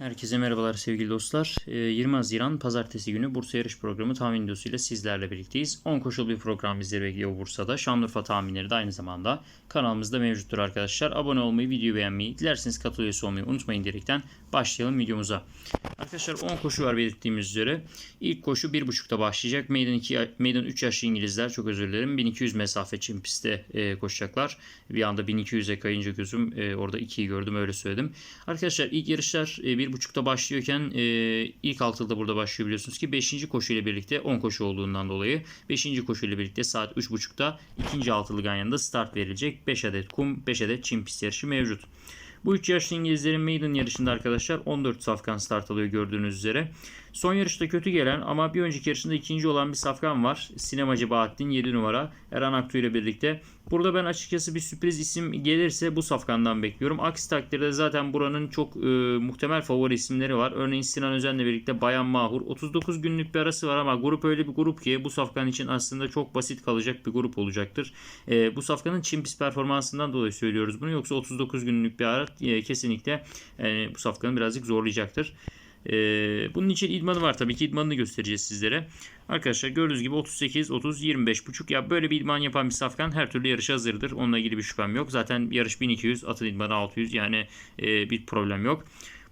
Herkese merhabalar sevgili dostlar. Ee, 20 Haziran Pazartesi günü Bursa Yarış Programı tahmin videosuyla sizlerle birlikteyiz. 10 koşul bir program bizleri bekliyor Bursa'da. Şanlıurfa tahminleri de aynı zamanda kanalımızda mevcuttur arkadaşlar. Abone olmayı, videoyu beğenmeyi, dilerseniz katıl üyesi olmayı unutmayın diyerekten başlayalım videomuza. Arkadaşlar 10 koşu var belirttiğimiz üzere. İlk koşu 1.30'da başlayacak. Meydan, 2, Meydan 3 yaşlı İngilizler çok özür dilerim. 1200 mesafe çim pistte e, koşacaklar. Bir anda 1200'e kayınca gözüm e, orada 2'yi gördüm öyle söyledim. Arkadaşlar ilk yarışlar e, 1.30'da başlıyorken e, ilk altılıda burada başlıyor biliyorsunuz ki 5. koşu ile birlikte 10 koşu olduğundan dolayı 5. koşu ile birlikte saat 3.30'da ikinci altılı ganyanında start verilecek. 5 adet kum 5 adet çim pist yarışı mevcut. Bu 3 yaşlı İngilizlerin maiden yarışında arkadaşlar 14 safkan start alıyor gördüğünüz üzere. Son yarışta kötü gelen ama bir önceki yarışında ikinci olan bir safkan var. Sinemacı Bahattin 7 numara Eren Aktu ile birlikte. Burada ben açıkçası bir sürpriz isim gelirse bu safkandan bekliyorum. Aksi takdirde zaten buranın çok e, muhtemel favori isimleri var. Örneğin Sinan Özen'le birlikte Bayan Mahur. 39 günlük bir arası var ama grup öyle bir grup ki bu safkan için aslında çok basit kalacak bir grup olacaktır. E, bu safkanın Çimpis performansından dolayı söylüyoruz bunu. Yoksa 39 günlük bir ara e, kesinlikle e, bu safkanı birazcık zorlayacaktır. Ee, bunun için idmanı var tabii ki idmanını göstereceğiz sizlere. Arkadaşlar gördüğünüz gibi 38, 30, 25 buçuk ya böyle bir idman yapan bir safkan her türlü yarışa hazırdır. Onunla ilgili bir şüphem yok. Zaten yarış 1200, atın idmanı 600 yani e, bir problem yok.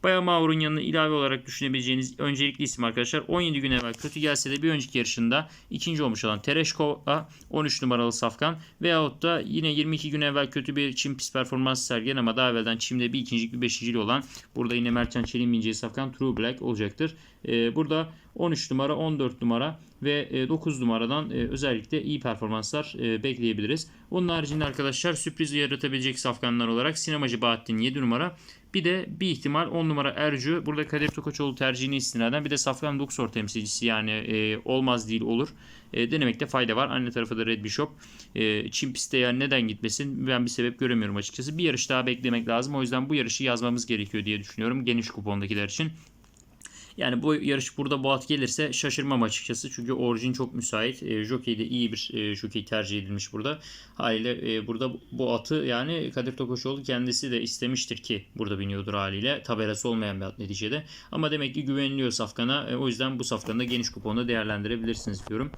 Bayağı Mağrur'un yanına ilave olarak düşünebileceğiniz öncelikli isim arkadaşlar. 17 gün evvel kötü gelse de bir önceki yarışında ikinci olmuş olan Tereşkova 13 numaralı Safkan veyahut da yine 22 gün evvel kötü bir çim pist performans sergilen ama daha evvelden çimde bir ikincilik bir beşincili olan burada yine Mertcan Çelik'in bineceği Safkan True Black olacaktır. Ee, burada 13 numara, 14 numara ve 9 numaradan e, özellikle iyi performanslar e, bekleyebiliriz. Onun haricinde arkadaşlar sürpriz yaratabilecek safkanlar olarak Sinemacı Bahattin 7 numara bir de bir ihtimal 10 numara Ercü. Burada Kadir Tokaçoğlu tercihini istinaden bir de Safkan Luxor temsilcisi yani e, olmaz değil olur. E, denemekte fayda var. Anne tarafı da Red Bishop. E, Çin pistte yani neden gitmesin ben bir sebep göremiyorum açıkçası. Bir yarış daha beklemek lazım. O yüzden bu yarışı yazmamız gerekiyor diye düşünüyorum. Geniş kupondakiler için. Yani bu yarış burada Boğat gelirse şaşırmam açıkçası. Çünkü orijin çok müsait. E, jockey de iyi bir e, jockey tercih edilmiş burada. Haliyle e, burada bu atı yani Kadir Tokoşoğlu kendisi de istemiştir ki burada biniyordur haliyle. Tabelası olmayan bir at neticede. Ama demek ki güveniliyor Safkan'a. E, o yüzden bu Safkan'ı da geniş kuponda değerlendirebilirsiniz diyorum.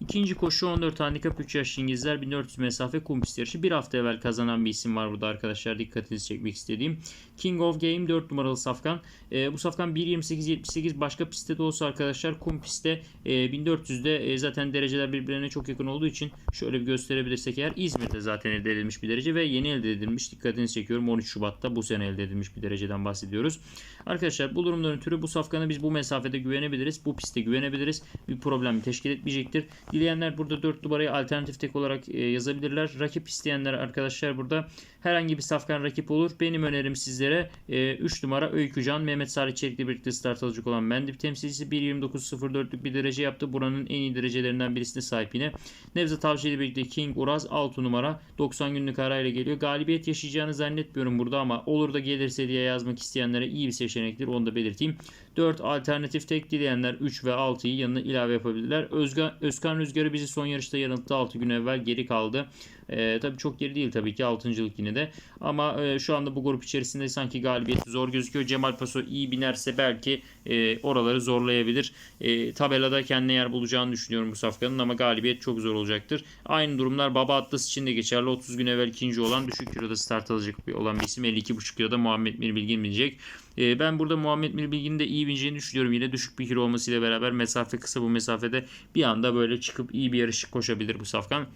İkinci koşu 14 handikap 3 yaş İngilizler 1400 mesafe kum pist yarışı. Bir hafta evvel kazanan bir isim var burada arkadaşlar dikkatinizi çekmek istediğim. King of Game 4 numaralı Safkan. E, bu Safkan 1.28.78 başka pistte de olsa arkadaşlar kum pistte e, 1400'de e, zaten dereceler birbirine çok yakın olduğu için şöyle bir gösterebilirsek eğer İzmir'de zaten elde edilmiş bir derece ve yeni elde edilmiş. Dikkatinizi çekiyorum 13 Şubat'ta bu sene elde edilmiş bir dereceden bahsediyoruz. Arkadaşlar bu durumdan ötürü bu safkanı biz bu mesafede güvenebiliriz. Bu pistte güvenebiliriz. Bir problem teşkil etmeyecektir. Dileyenler burada 4 numarayı alternatif tek olarak e, yazabilirler. Rakip isteyenler arkadaşlar burada herhangi bir safkan rakip olur. Benim önerim sizlere e, 3 numara Öykücan Mehmet Salih Çelik'le birlikte start alacak olan Mendip temsilcisi 1.29.04'lük bir derece yaptı. Buranın en iyi derecelerinden birisine sahip yine. Nevzat Avcı ile birlikte King Uraz 6 numara 90 günlük arayla geliyor. Galibiyet yaşayacağını zannetmiyorum burada ama olur da gelirse diye yazmak isteyenlere iyi bir seçenektir. Onu da belirteyim. 4 alternatif tek dileyenler 3 ve 6'yı yanına ilave yapabilirler. Özgan, Özkan Rüzgarı bizi son yarışta yanılttı. 6 gün evvel geri kaldı. E, tabii çok geri değil tabii ki 6.lık yine de. Ama e, şu anda bu grup içerisinde sanki galibiyet zor gözüküyor. Cemal Paso iyi binerse belki e, oraları zorlayabilir. E, tabelada kendine yer bulacağını düşünüyorum bu safkanın ama galibiyet çok zor olacaktır. Aynı durumlar Baba Atlas için de geçerli. 30 gün evvel ikinci olan düşük kiloda start alacak olan bir isim. 52.5 kiloda Muhammed Mir Bilgin binecek. E, ben burada Muhammed Mir Bilgin'in de iyi bineceğini düşünüyorum. Yine düşük bir kilo olmasıyla beraber mesafe kısa bu mesafede bir anda böyle çıkıp iyi bir yarış koşabilir bu safkan.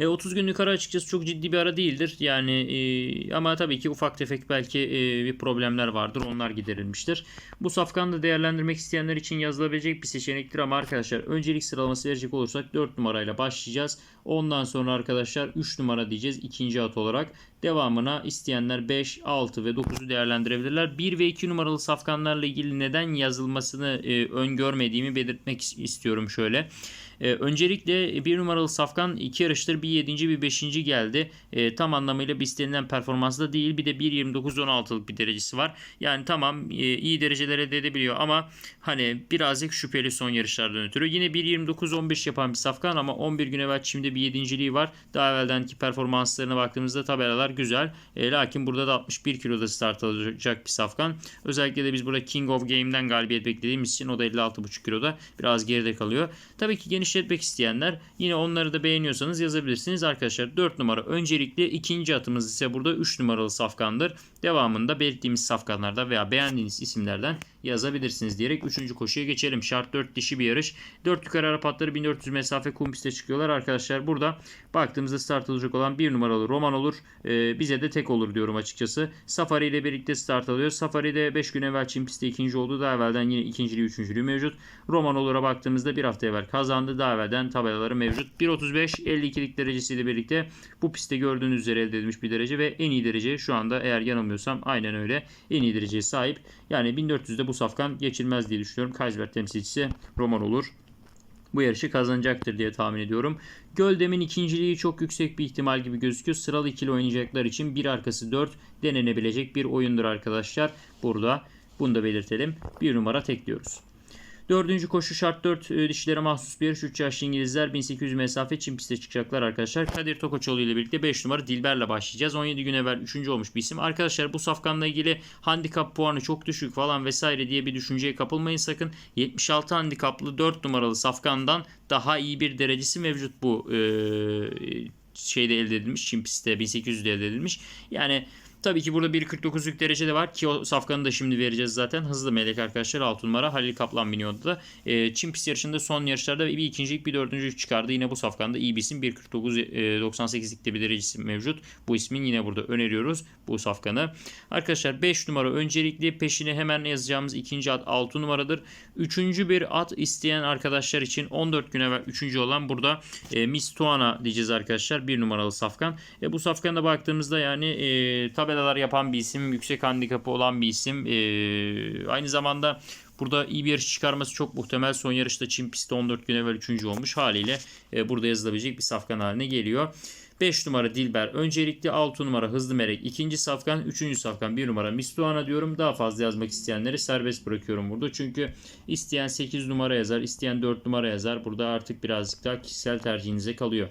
E, 30 günlük ara açıkçası çok ciddi bir ara değildir. Yani e, ama tabii ki ufak tefek belki e, bir problemler vardır. Onlar giderilmiştir. Bu safkanı da değerlendirmek isteyenler için yazılabilecek bir seçenektir ama arkadaşlar öncelik sıralaması verecek olursak 4 numarayla başlayacağız. Ondan sonra arkadaşlar 3 numara diyeceğiz ikinci at olarak. Devamına isteyenler 5, 6 ve 9'u değerlendirebilirler. 1 ve 2 numaralı safkanlarla ilgili neden yazılmasını e, öngörmediğimi belirtmek istiyorum şöyle. E, öncelikle bir numaralı Safkan iki yarıştır bir 7. bir 5. geldi. E, tam anlamıyla bir istenilen performansda değil. Bir de 1.29-16'lık bir derecesi var. Yani tamam e, iyi dereceler elde edebiliyor ama hani birazcık şüpheli son yarışlardan ötürü. Yine 1.29-15 yapan bir Safkan ama 11 gün evvel şimdi bir 7.liği var. Daha evveldenki performanslarına baktığımızda tabelalar güzel. E, lakin burada da 61 kiloda start alacak bir safkan. Özellikle de biz burada King of Game'den galibiyet beklediğimiz için o da 56,5 kiloda biraz geride kalıyor. Tabii ki genişletmek isteyenler yine onları da beğeniyorsanız yazabilirsiniz. Arkadaşlar 4 numara öncelikli ikinci atımız ise burada 3 numaralı safkandır. Devamında belirttiğimiz safkanlarda veya beğendiğiniz isimlerden yazabilirsiniz diyerek 3. koşuya geçelim. Şart 4 dişi bir yarış. 4 yukarı Arap atları 1400 mesafe kum piste çıkıyorlar. Arkadaşlar burada baktığımızda start alacak olan 1 numaralı Roman olur. Ee, bize de tek olur diyorum açıkçası. Safari ile birlikte start alıyor. Safari de 5 gün evvel Çin pistte ikinci oldu. Daha evvelden yine ikinciliği üçüncülüğü mevcut. Roman olur'a baktığımızda bir hafta evvel kazandı. Daha evvelden tabelaları mevcut. 1.35 52'lik derecesiyle birlikte bu pistte gördüğünüz üzere elde edilmiş bir derece ve en iyi derece şu anda eğer yanılmıyorsam aynen öyle en iyi dereceye sahip. Yani 1400'de bu safkan geçilmez diye düşünüyorum. Kaysberg temsilcisi Roman olur bu yarışı kazanacaktır diye tahmin ediyorum. Göldem'in ikinciliği çok yüksek bir ihtimal gibi gözüküyor. Sıralı ikili oynayacaklar için bir arkası 4 denenebilecek bir oyundur arkadaşlar. Burada bunu da belirtelim. Bir numara tekliyoruz. Dördüncü koşu şart 4 e, dişilere mahsus bir yarış. 3 yaşlı İngilizler 1800 mesafe Çin piste çıkacaklar arkadaşlar. Kadir Tokoçoğlu ile birlikte 5 numara Dilber'le başlayacağız. 17 gün evvel 3. olmuş bir isim. Arkadaşlar bu safkanla ilgili handikap puanı çok düşük falan vesaire diye bir düşünceye kapılmayın sakın. 76 handikaplı 4 numaralı safkandan daha iyi bir derecesi mevcut bu e, şeyde elde edilmiş. Çin pistte 1800'de elde edilmiş. Yani Tabii ki burada 1.49'luk derece de var ki o safkanı da şimdi vereceğiz zaten. Hızlı melek arkadaşlar 6 numara Halil Kaplan biniyordu da. E, Çin pist yarışında son yarışlarda bir ikincilik bir dördüncülük çıkardı. Yine bu safkanda iyi bir isim. 1.49-98'likte bir derecesi mevcut. Bu ismin yine burada öneriyoruz bu safkanı. Arkadaşlar 5 numara öncelikli peşine hemen yazacağımız ikinci at 6 numaradır. Üçüncü bir at isteyen arkadaşlar için 14 gün evvel üçüncü olan burada e, Miss Tuana diyeceğiz arkadaşlar. Bir numaralı safkan. E, bu safkana baktığımızda yani e, tabi tabelalar yapan bir isim, yüksek handikapı olan bir isim. Ee, aynı zamanda burada iyi bir yarış çıkarması çok muhtemel. Son yarışta Çin pistte 14 gün evvel 3. olmuş haliyle e, burada yazılabilecek bir safkan haline geliyor. 5 numara Dilber öncelikli 6 numara Hızlı Melek ikinci safkan 3. safkan 1 numara Mistuana diyorum. Daha fazla yazmak isteyenleri serbest bırakıyorum burada. Çünkü isteyen 8 numara yazar isteyen 4 numara yazar. Burada artık birazcık daha kişisel tercihinize kalıyor.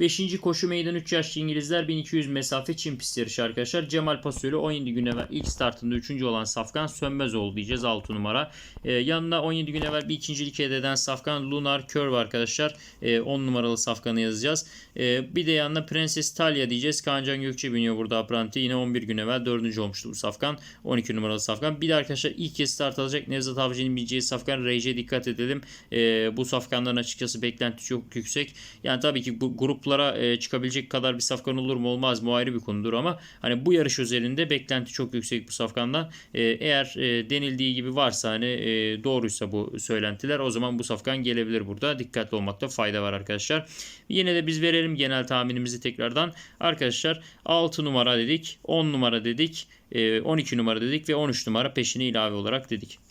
5. koşu meydan 3 yaşlı İngilizler 1200 mesafe Çin pist yarışı arkadaşlar. Cemal Pasörü 17 gün evvel ilk startında 3. olan Safkan Sönmezoğlu diyeceğiz 6 numara. Ee, yanına 17 gün evvel bir ikincilik elde eden Safkan Lunar Curve arkadaşlar. Ee, 10 numaralı Safkan'ı yazacağız. Ee, bir de yanına Prenses Talia diyeceğiz. Kaancan Gökçe biniyor burada apranti. Yine 11 gün evvel 4. olmuştu bu Safkan. 12 numaralı Safkan. Bir de arkadaşlar ilk kez start alacak Nevzat Avcı'nın bileceği Safkan Reyce dikkat edelim. Ee, bu Safkan'dan açıkçası beklenti çok yüksek. Yani tabii ki bu grup gruplara e, çıkabilecek kadar bir safkan olur mu olmaz mı ayrı bir konudur ama hani bu yarış özelinde beklenti çok yüksek bu safkandan. E, eğer e, denildiği gibi varsa hani e, doğruysa bu söylentiler o zaman bu safkan gelebilir burada. Dikkatli olmakta fayda var arkadaşlar. Yine de biz verelim genel tahminimizi tekrardan. Arkadaşlar 6 numara dedik, 10 numara dedik, 12 e, numara dedik ve 13 numara peşine ilave olarak dedik.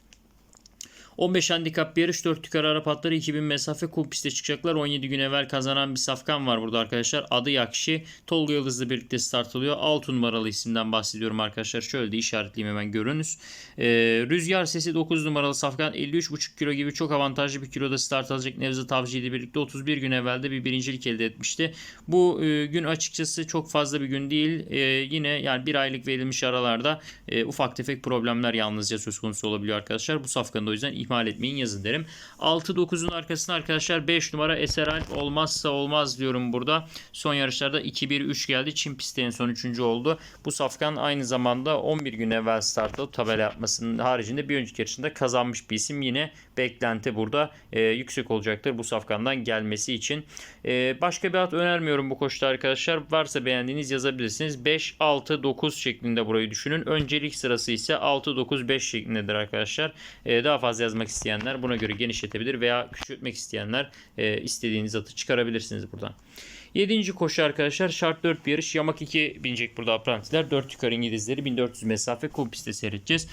15 handikap bir yarış 4 yukarı Arap atları 2000 mesafe kum piste çıkacaklar. 17 gün evvel kazanan bir safkan var burada arkadaşlar. Adı Yakşi. Tolga Yıldız'la birlikte start alıyor. 6 numaralı isimden bahsediyorum arkadaşlar. Şöyle de işaretleyeyim hemen görünüz. Ee, Rüzgar Sesi 9 numaralı safkan 53,5 kilo gibi çok avantajlı bir kiloda start alacak Nevzat Avcı ile birlikte 31 gün evvelde bir birincilik elde etmişti. Bu e, gün açıkçası çok fazla bir gün değil. E, yine yani bir aylık verilmiş aralarda e, ufak tefek problemler yalnızca söz konusu olabiliyor arkadaşlar. Bu safkanın o yüzden ihmal etmeyin yazın derim. 6-9'un arkasına arkadaşlar 5 numara Eser Alp olmazsa olmaz diyorum burada. Son yarışlarda 2-1-3 geldi. Çin pistte en son 3. oldu. Bu safkan aynı zamanda 11 gün evvel startlı tabela yapmasının haricinde bir önceki yarışında kazanmış bir isim. Yine beklenti burada e, yüksek olacaktır bu safkandan gelmesi için. E, başka bir at önermiyorum bu koşuda arkadaşlar. Varsa beğendiğiniz yazabilirsiniz. 5, 6, 9 şeklinde burayı düşünün. Öncelik sırası ise 6, 9, 5 şeklindedir arkadaşlar. E, daha fazla yazmak yazmak isteyenler buna göre genişletebilir veya küçültmek isteyenler e, istediğiniz atı çıkarabilirsiniz buradan. 7. koşu arkadaşlar şart 4 bir yarış. Yamak 2 binecek burada aprantiler. 4 yukarı İngilizleri 1400 mesafe kum pistte seyredeceğiz.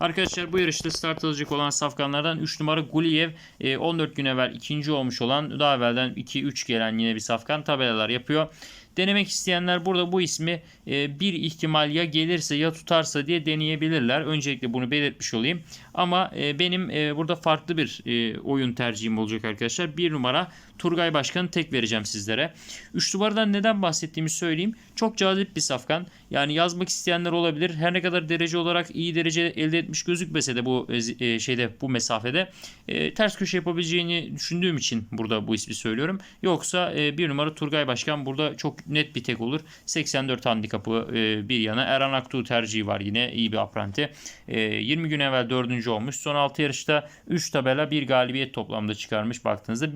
Arkadaşlar bu yarışta start alacak olan safkanlardan 3 numara Guliyev 14 e, gün evvel ikinci olmuş olan daha evvelden 2-3 gelen yine bir safkan tabelalar yapıyor. Denemek isteyenler burada bu ismi e, bir ihtimal ya gelirse ya tutarsa diye deneyebilirler. Öncelikle bunu belirtmiş olayım. Ama e, benim e, burada farklı bir e, oyun tercihim olacak arkadaşlar. Bir numara Turgay Başkan'ı tek vereceğim sizlere. 3 numaradan neden bahsettiğimi söyleyeyim. Çok cazip bir safkan. Yani yazmak isteyenler olabilir. Her ne kadar derece olarak iyi derece elde etmiş gözükmese de bu e, şeyde bu mesafede e, ters köşe yapabileceğini düşündüğüm için burada bu ismi söylüyorum. Yoksa e, bir numara Turgay Başkan burada çok net bir tek olur. 84 handikapı e, bir yana. Erhan Aktuğ tercihi var yine iyi bir apranti. E, 20 gün evvel 4. olmuş. Son 6 yarışta 3 tabela 1 galibiyet toplamda çıkarmış baktığınızda.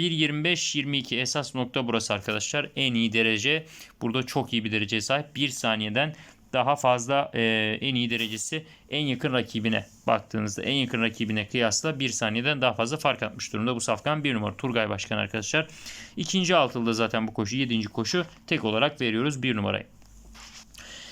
1.25-22 esas nokta burası arkadaşlar. En iyi derece. Burada çok iyi bir dereceye sahip. 1 saniyeden daha fazla e, en iyi derecesi en yakın rakibine baktığınızda en yakın rakibine kıyasla 1 saniyeden daha fazla fark atmış durumda. Bu safkan 1 numara Turgay Başkan arkadaşlar. İkinci altılıda zaten bu koşu 7. koşu tek olarak veriyoruz 1 numarayı.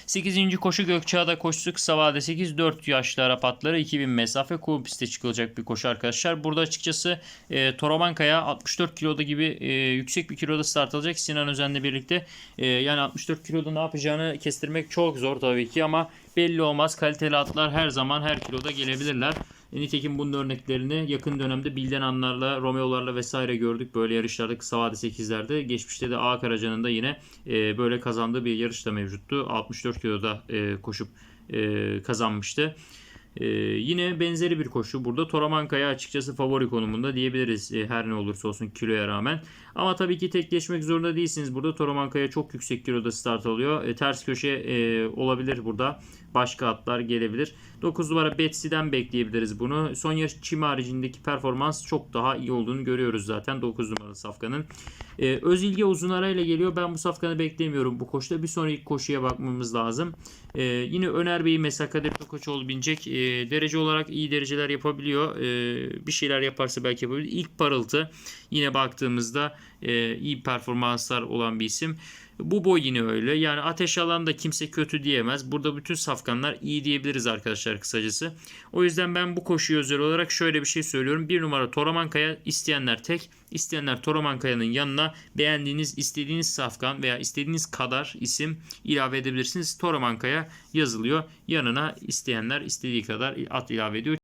8. koşu Gökçeada koşusu kısa vade 8 4 yaşlı Arap atları 2000 mesafe kum piste çıkılacak bir koşu arkadaşlar. Burada açıkçası e, Toromankaya 64 kiloda gibi e, yüksek bir kiloda start alacak Sinan Özen'le birlikte. E, yani 64 kiloda ne yapacağını kestirmek çok zor tabii ki ama belli olmaz. Kaliteli atlar her zaman her kiloda gelebilirler. Nitekim bunun örneklerini yakın dönemde Bilden Anlarla, Romeo'larla vesaire gördük. Böyle yarışlarda kısa vade 8'lerde. Geçmişte de A Karaca'nın da yine e, böyle kazandığı bir yarış da mevcuttu. 64 kiloda e, koşup e, kazanmıştı. Ee, yine benzeri bir koşu. Burada Toramankaya açıkçası favori konumunda diyebiliriz e, her ne olursa olsun kiloya rağmen. Ama tabii ki tekleşmek zorunda değilsiniz. Burada Toramankaya çok yüksek kiloda start alıyor. E, ters köşe e, olabilir burada. Başka atlar gelebilir. 9 numara Betsy'den bekleyebiliriz bunu. Son yarış çim haricindeki performans çok daha iyi olduğunu görüyoruz zaten 9 numaralı safkanın. Ee, Özilge uzun arayla geliyor. Ben bu safkanı beklemiyorum bu koşuda. Bir sonraki koşuya bakmamız lazım. Ee, yine Öner Bey'i mesela Kadir Tokaçoğlu binecek. Ee, derece olarak iyi dereceler yapabiliyor. Ee, bir şeyler yaparsa belki yapabilir. İlk parıltı yine baktığımızda e, iyi performanslar olan bir isim. Bu boy yine öyle. Yani ateş alanda kimse kötü diyemez. Burada bütün safkanlar iyi diyebiliriz arkadaşlar kısacası. O yüzden ben bu koşuyu özel olarak şöyle bir şey söylüyorum. Bir numara Toramankaya isteyenler tek. isteyenler Toramankaya'nın yanına beğendiğiniz, istediğiniz safkan veya istediğiniz kadar isim ilave edebilirsiniz. Toramankaya yazılıyor. Yanına isteyenler istediği kadar at ilave ediyor.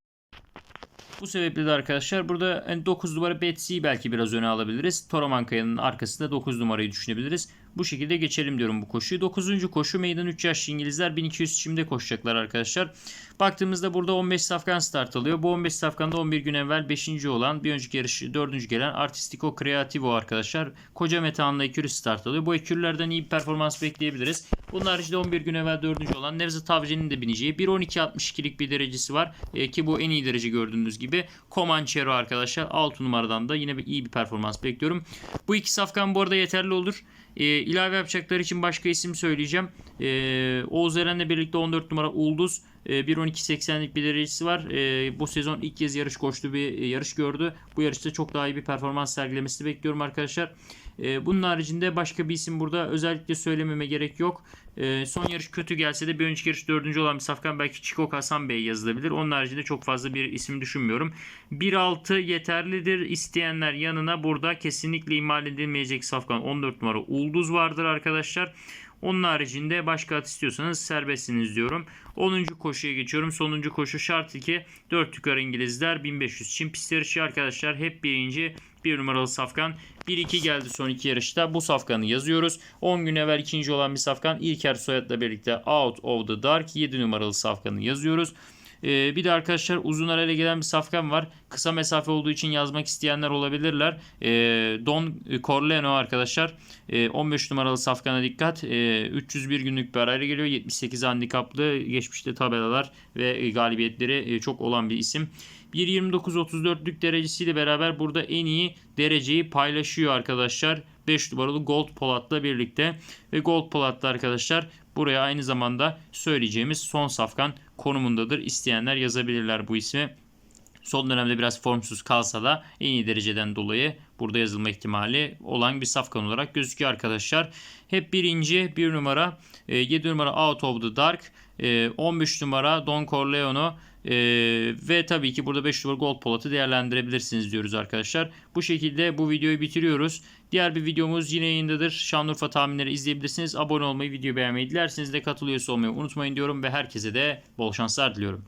Bu sebeple de arkadaşlar burada hani 9 numara Betsy'yi belki biraz öne alabiliriz. Toramankaya'nın arkasında 9 numarayı düşünebiliriz. Bu şekilde geçelim diyorum bu koşuyu. 9. koşu meydan 3 yaşlı İngilizler 1200 çimde koşacaklar arkadaşlar. Baktığımızda burada 15 safkan start alıyor. Bu 15 safkanda 11 gün evvel 5. olan bir önceki yarışı 4. gelen Artistico Creativo arkadaşlar. Koca Metehan'la ekürü start alıyor. Bu ekürlerden iyi bir performans bekleyebiliriz. Bunun haricinde 11 gün evvel 4. olan Nevzat Avcı'nın de bineceği 1.12.62'lik bir derecesi var. E, ki bu en iyi derece gördüğünüz gibi. Comanchero arkadaşlar 6 numaradan da yine bir iyi bir performans bekliyorum. Bu iki safkan bu arada yeterli olur. E, ilave yapacakları için başka isim söyleyeceğim. E, Oğuz Eren'le birlikte 14 numara Ulduz. E, 1.12.80'lik bir derecesi var. E, bu sezon ilk kez yarış koştu bir e, yarış gördü. Bu yarışta çok daha iyi bir performans sergilemesini bekliyorum arkadaşlar. E, bunun haricinde başka bir isim burada özellikle söylememe gerek yok. E, son yarış kötü gelse de bir önceki yarış dördüncü olan bir safkan belki Çiko Hasan Bey yazılabilir. Onun haricinde çok fazla bir isim düşünmüyorum. 1.6 yeterlidir. İsteyenler yanına burada kesinlikle ihmal edilmeyecek safkan 14 numara Ulduz vardır arkadaşlar. Onun haricinde başka at istiyorsanız serbestsiniz diyorum. 10. koşuya geçiyorum. Sonuncu koşu şart 2. 4 yukarı İngilizler 1500 Çin pist yarışı arkadaşlar. Hep birinci bir numaralı safkan. 1-2 geldi son iki yarışta. Bu safkanı yazıyoruz. 10 gün evvel ikinci olan bir safkan. İlker Soyad'la birlikte Out of the Dark 7 numaralı safkanı yazıyoruz. Ee, bir de arkadaşlar uzun arayla gelen bir safkan var. Kısa mesafe olduğu için yazmak isteyenler olabilirler. Ee, Don Corleone arkadaşlar. Ee, 15 numaralı safkana dikkat. Ee, 301 günlük bir arayla geliyor. 78 handikaplı. Geçmişte tabelalar ve galibiyetleri e, çok olan bir isim. 1.29-34'lük derecesiyle beraber burada en iyi dereceyi paylaşıyor arkadaşlar. 5 numaralı Gold Polat'la birlikte. Ve Gold Polat'la arkadaşlar buraya aynı zamanda söyleyeceğimiz son safkan konumundadır. İsteyenler yazabilirler bu ismi. Son dönemde biraz formsuz kalsa da en iyi dereceden dolayı burada yazılma ihtimali olan bir safkan olarak gözüküyor arkadaşlar. Hep birinci bir numara 7 numara Out of the Dark 15 numara Don Corleone Ee, ve tabii ki burada 5 numara Gold Polat'ı değerlendirebilirsiniz diyoruz arkadaşlar. Bu şekilde bu videoyu bitiriyoruz. Diğer bir videomuz yine yayındadır. Şanlıurfa tahminleri izleyebilirsiniz. Abone olmayı, video beğenmeyi dilerseniz de katılıyorsa olmayı unutmayın diyorum ve herkese de bol şanslar diliyorum.